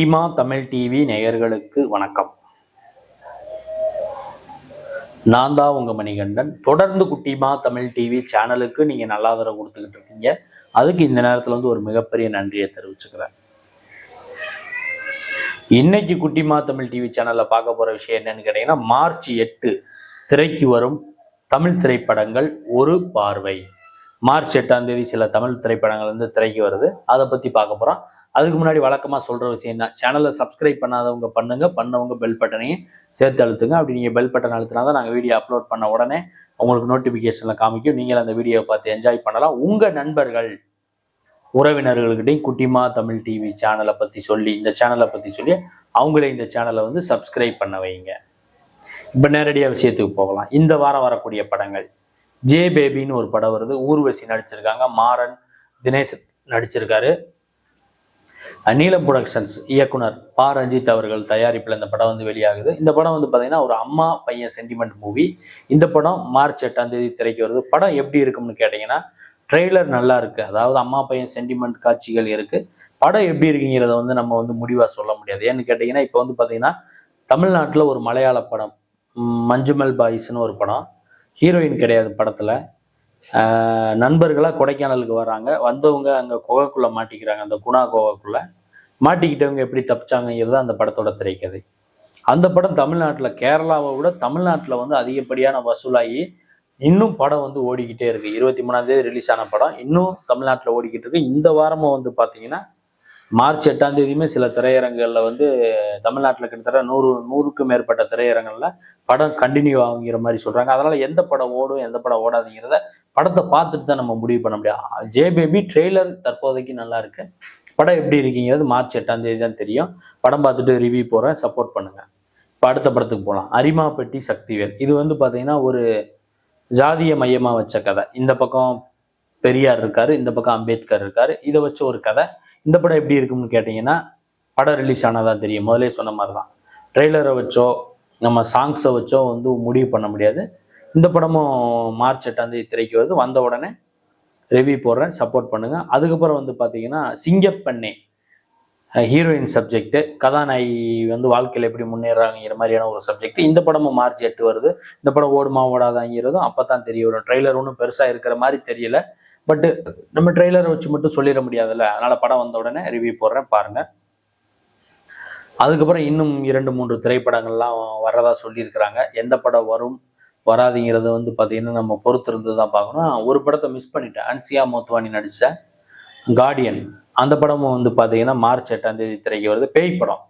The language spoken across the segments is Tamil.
குட்டிமா தமிழ் டிவி நேயர்களுக்கு வணக்கம். நான் தான் உங்க மணிகண்டன். தொடர்ந்து குட்டிமா தமிழ் டிவி சேனலுக்கு நீங்க நல்ல ஆதரவு கொடுத்துக்கிட்டு இருக்கீங்க. அதுக்கு இந்த நேரத்துல வந்து ஒரு மிகப்பெரிய நன்றியை தெரிவிச்சுக்கிறேன். இன்னைக்கு குட்டிமா தமிழ் டிவி சேனல்ல பார்க்க போற விஷயம் என்னன்னு கேட்டீங்கன்னா மார்ச் எட்டு திரைக்கு வரும் தமிழ் திரைப்படங்கள் ஒரு பார்வை. மார்ச் எட்டாம் தேதி சில தமிழ் திரைப்படங்கள் வந்து திரைக்கு வருது. அதை பத்தி பார்க்க போறோம். அதுக்கு முன்னாடி வழக்கமாக சொல்கிற விஷயம் தான் சேனலை சப்ஸ்கிரைப் பண்ணாதவங்க பண்ணுங்க பண்ணவங்க பெல் பட்டனையும் சேர்த்து அழுத்துங்க. அப்படி நீங்கள் பெல் பட்டன் அழுத்தினா தான் நாங்கள் வீடியோ அப்லோட் பண்ண உடனே உங்களுக்கு நோட்டிஃபிகேஷனில் காமிக்கும். நீங்கள் அந்த வீடியோவை பார்த்து என்ஜாய் பண்ணலாம். உங்கள் நண்பர்கள் உறவினர்கள்கிட்டையும் குட்டிமா தமிழ் டிவி சேனலை பற்றி சொல்லி இந்த சேனலை பற்றி சொல்லி அவங்களே இந்த சேனலை வந்து சப்ஸ்கிரைப் பண்ண வைங்க. இப்போ நேரடியாக விஷயத்துக்கு போகலாம். இந்த வாரம் வரக்கூடிய படங்கள். ஜே பேபின்னு ஒரு படம் வருது. ஊர்வசி நடிச்சிருக்காங்க. மாறன் தினேஷ் நடிச்சிருக்காரு. நீலம் புரொடக்ஷன்ஸ் இயக்குனர் பா. ரஞ்சித் அவர்கள் தயாரிப்பில் இந்த படம் வந்து வெளியாகுது. இந்த படம் வந்து பார்த்தீங்கன்னா ஒரு அம்மா பையன் சென்டிமெண்ட் மூவி இந்த படம் மார்ச் எட்டாம் தேதி திரைக்கு வருது. படம் எப்படி இருக்கும்னு கேட்டிங்கன்னா ட்ரெய்லர் நல்லா இருக்குது அதாவது அம்மா பையன் சென்டிமெண்ட் காட்சிகள் இருக்குது படம் எப்படி இருக்குங்கிறத வந்து நம்ம வந்து முடிவாக சொல்ல முடியாது. ஏன்னு கேட்டிங்கன்னா இப்போ வந்து பார்த்தீங்கன்னா தமிழ்நாட்டில் ஒரு மலையாள படம் மஞ்சுமல் பாய்ஸ்னு ஒரு படம். ஹீரோயின் கிடையாது படத்தில். நண்பர்களாக கொடைக்கானலுக்கு வராங்க. வந்தவங்க அங்கே குகைக்குள்ளே மாட்டிக்கிறாங்க. அந்த குணா குகைக்குள்ளே. மாட்டிக்கிட்டவங்க எப்படி தப்பிச்சாங்கிறது அந்த படத்தோட திரைக்கதை. அந்த படம் தமிழ்நாட்டில் கேரளாவை விட தமிழ்நாட்டில் வந்து அதிகப்படியான வசூலாகி இன்னும் படம் வந்து ஓடிக்கிட்டே இருக்குது இருபத்தி மூணாந்தேதி ரிலீஸ் ஆன படம். இன்னும் தமிழ்நாட்டில் ஓடிக்கிட்டு இருக்கு. இந்த வாரமும் வந்து பார்த்தீங்கன்னா மார்ச் எட்டாம் தேதியுமே சில திரையரங்குகளில் வந்து தமிழ்நாட்டில் கிட்டத்தட்ட நூறு நூறுக்கும் மேற்பட்ட திரையரங்குகளில் படம் கண்டினியூ ஆகுங்கிற மாதிரி சொல்றாங்க. அதனால எந்த படம் ஓடும் எந்த படம் ஓடாதுங்கிறத படத்தை பார்த்துட்டு தான் நம்ம முடிவு பண்ண முடியும். ஜே பேபி ட்ரெய்லர் தற்போதைக்கு நல்லா இருக்கு. படம் எப்படி இருக்கீங்கிறது மார்ச் எட்டாம் தேதி தான் தெரியும். படம் பார்த்துட்டு ரிவ்யூ போகிறேன் சப்போர்ட் பண்ணுங்க. இப்போ அடுத்த படத்துக்கு போகலாம் அரிமாப்பட்டி சக்திவேல். இது வந்து பார்த்தீங்கன்னா ஒரு ஜாதிய மையமாக வச்ச கதை. இந்த பக்கம் பெரியார் இருக்காரு இந்த பக்கம் அம்பேத்கர் இருக்காரு. இதை வச்ச ஒரு கதை. இந்த படம் எப்படி இருக்கும்னு கேட்டிங்கன்னா படம் ரிலீஸ் ஆனதான் தெரியும். முதலே சொன்ன மாதிரி தான் ட்ரெய்லரை வச்சோ நம்ம சாங்ஸை வச்சோ வந்து முடிவு பண்ண முடியாது. இந்த படமும் மார்ச் எட்டாம் தேதி திரைக்கு வருது. வந்த உடனே ரிவ்யூ போடுறேன் சப்போர்ட் பண்ணுங்க. அதுக்கப்புறம் வந்து பார்த்தீங்கன்னா சிங்கப்பண்ணே ஹீரோயின் சப்ஜெக்ட் கதாநாயகி வந்து வாழ்க்கையில் எப்படி முன்னேறாங்கிற மாதிரியான ஒரு சப்ஜெக்ட் இந்த படமும் மார்ச் எட்டு வருது. இந்த படம் ஓடுமா ஓடாதாங்கிறதும் அப்போ தான் தெரிய வரும். ட்ரெய்லர் ஒன்றும் பெருசாக இருக்கிற மாதிரி தெரியல. பட்டு நம்ம ட்ரெய்லரை வச்சு மட்டும் சொல்லிட முடியாதுல்ல. அதனால் படம் வந்த உடனே ரிவ்யூ போடுறேன் பாருங்கள் அதுக்கப்புறம் இன்னும் இரண்டு மூன்று திரைப்படங்கள்லாம் வர்றதா சொல்லியிருக்கிறாங்க. எந்த படம் வரும் வராதுங்கிறத வந்து பார்த்தீங்கன்னா நம்ம பொறுத்திருந்து தான் பார்க்கணும் ஒரு படத்தை மிஸ் பண்ணிட்டேன். அன்சியா மோத்வானி நடித்த கார்டியன் அந்த படமும் வந்து பார்த்தீங்கன்னா மார்ச் எட்டாம் தேதி திரைக்கு வருது. பேய் படம்.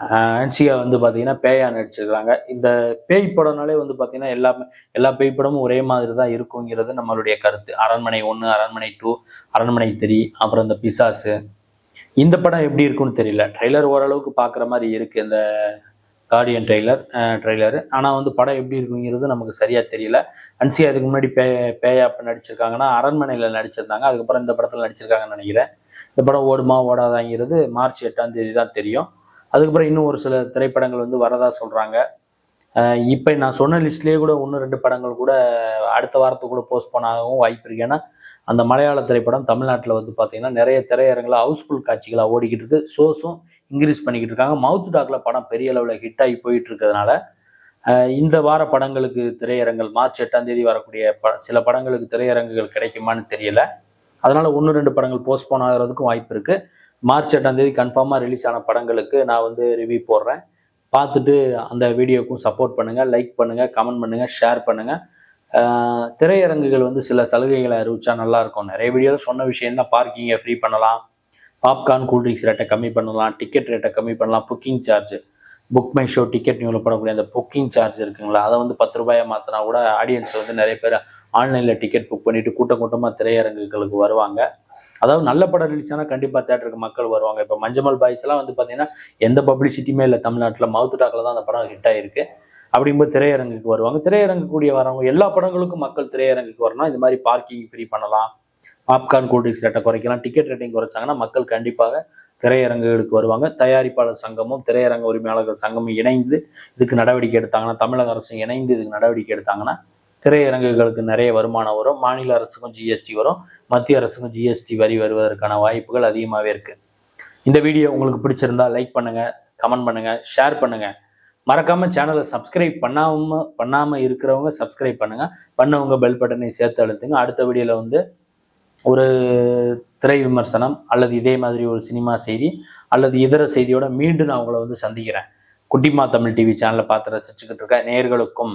ஆஹ் வந்து பார்த்தீங்கன்னா பேயா நடிச்சிருக்காங்க. இந்த பேய் படம்னாலே வந்து பார்த்தீங்கன்னா எல்லாமே எல்லா பேய் படமும் ஒரே மாதிரி தான் இருக்குங்கிறது நம்மளுடைய கருத்து. அரண்மனை ஒன்று அரண்மனை டூ அரண்மனை த்ரீ அப்புறம் இந்த பிசாசு. இந்த படம் எப்படி இருக்கும்னு தெரியல. ட்ரெய்லர் ஓரளவுக்கு பார்க்குற மாதிரி இருக்குது இந்த கார்டியன் ட்ரெய்லர் ட்ரெய்லர் ஆனால் வந்து படம் எப்படி இருக்குங்கிறது நமக்கு சரியாக தெரியல. அன்சியா இதுக்கு முன்னாடி பே பேயா இப்போ நடிச்சிருக்காங்கன்னா அரண்மனையில் நடிச்சிருந்தாங்க. அதுக்கப்புறம் இந்த படத்தில் நடிச்சிருக்காங்கன்னு நினைக்கிறேன். இந்த படம் ஓடுமா ஓடாதாங்கிறது மார்ச் எட்டாம் தேதி தான் தெரியும். அதுக்கப்புறம் இன்னும் ஒரு சில திரைப்படங்கள் வந்து வரதா சொல்கிறாங்க இப்போ நான் சொன்ன லிஸ்ட்லேயே கூட ஒன்று ரெண்டு படங்கள் கூட அடுத்த வாரத்துக்கு கூட போஸ்ட்போன் ஆகவும் வாய்ப்பு இருக்கு. ஏன்னா அந்த மலையாள திரைப்படம் தமிழ்நாட்டில் வந்து பார்த்திங்கன்னா நிறைய திரையரங்கில் ஹவுஸ்ஃபுல் காட்சிகளாக ஓடிக்கிட்டு இருக்கு. ஷோஸும் இன்க்ரீஸ் பண்ணிக்கிட்டு இருக்காங்க. மவுத் டாக்ல படம் பெரிய அளவில் ஹிட் ஆகி போயிட்டு இருக்கிறதுனால இந்த வார படங்களுக்கு திரையரங்கள் மார்ச் எட்டாம் தேதி வரக்கூடிய ப சில படங்களுக்கு திரையரங்குகள் கிடைக்குமான்னு தெரியல. அதனால் ஒன்று ரெண்டு படங்கள் போஸ்ட்போன் ஆகிறதுக்கும் வாய்ப்பு இருக்குது மார்ச் எட்டாம் தேதி கன்ஃபார்மாக ரிலீஸ் ஆன படங்களுக்கு நான் வந்து ரிவ்யூ போடுறேன். பார்த்துட்டு அந்த வீடியோக்கும் சப்போர்ட் பண்ணுங்கள் லைக் பண்ணுங்கள் கமெண்ட் பண்ணுங்கள் ஷேர் பண்ணுங்கள் திரையரங்குகள் வந்து சில சலுகைகளை அறிவிச்சா நல்லாயிருக்கும் நிறைய வீடியோவில் சொன்ன விஷயம் தான் பார்க்கிங்கை ஃப்ரீ பண்ணலாம். பாப்கார்ன் கூல்ட்ரிங்க்ஸ் ரேட்டை கம்மி பண்ணலாம். டிக்கெட் ரேட்டை கம்மி பண்ணலாம். Booking charge book my show ticket நியூவில் போடக்கூடிய அந்த புக்கிங் சார்ஜ் இருக்குங்களா? அதை வந்து பத்து ரூபாயை மாற்றினா கூட ஆடியன்ஸ் வந்து நிறைய பேர் ஆன்லைனில் டிக்கெட் புக் பண்ணிவிட்டு கூட்டம் கூட்டமாக திரையரங்குகளுக்கு வருவாங்க. அதாவது நல்ல படம் ரிலீஸ் ஆனால் கண்டிப்பாக தேட்டருக்கு மக்கள் வருவாங்க. இப்போ மஞ்சமல் பாய்ஸ் எல்லாம் வந்து பார்த்தீங்கன்னா எந்த பப்ளிசிட்டியுமே இல்லை தமிழ்நாட்டில். மவுத் டாக்கில் தான் அந்த படம் ஹிட் ஆயிருக்கு. அப்படிங்கும்போது திரையரங்குக்கு வருவாங்க. திரையரங்கு கூடிய வரவங்க எல்லா படங்களுக்கும் மக்கள் திரையரங்குக்கு வரணும். இது மாதிரி பார்க்கிங் ஃப்ரீ பண்ணலாம். பாப்கார்ன் கூல்ட்ரிங்க்ஸ் ரேட்டை குறைக்கலாம். டிக்கெட் ரேட்டிங் குறைச்சாங்கன்னா மக்கள் கண்டிப்பாக திரையரங்குகளுக்கு வருவாங்க. தயாரிப்பாளர் சங்கமும் திரையரங்க உரிமையாளர்கள் சங்கமும் இணைந்து இதுக்கு நடவடிக்கை எடுத்தாங்கன்னா தமிழக அரசும் இணைந்து இதுக்கு நடவடிக்கை எடுத்தாங்கன்னா திரையரங்குகளுக்கு நிறைய வருமானம் வரும். மாநில அரசுக்கும் ஜிஎஸ்டி வரும். மத்திய அரசுக்கும் ஜிஎஸ்டி வரி வருவதற்கான வாய்ப்புகள் அதிகமாகவே இருக்குது இந்த வீடியோ உங்களுக்கு பிடிச்சிருந்தா லைக் பண்ணுங்கள் கமெண்ட் பண்ணுங்கள் ஷேர் பண்ணுங்கள் மறக்காமல் சேனலை சப்ஸ்கிரைப் பண்ணாம பண்ணாமல் இருக்கிறவங்க சப்ஸ்கிரைப் பண்ணுங்கள் பண்ணவங்க பெல் பட்டனை சேர்த்து அழுத்துங்க. அடுத்த வீடியோவில் வந்து ஒரு திரை விமர்சனம் அல்லது இதே மாதிரி ஒரு சினிமா செய்தி அல்லது இதர செய்தியோட மீண்டும் நான் உங்களை வந்து சந்திக்கிறேன். குட்டிமா தமிழ் டிவி சேனலை பார்த்து ரசிச்சுக்கிட்டு இருக்க. நேர்களுக்கும்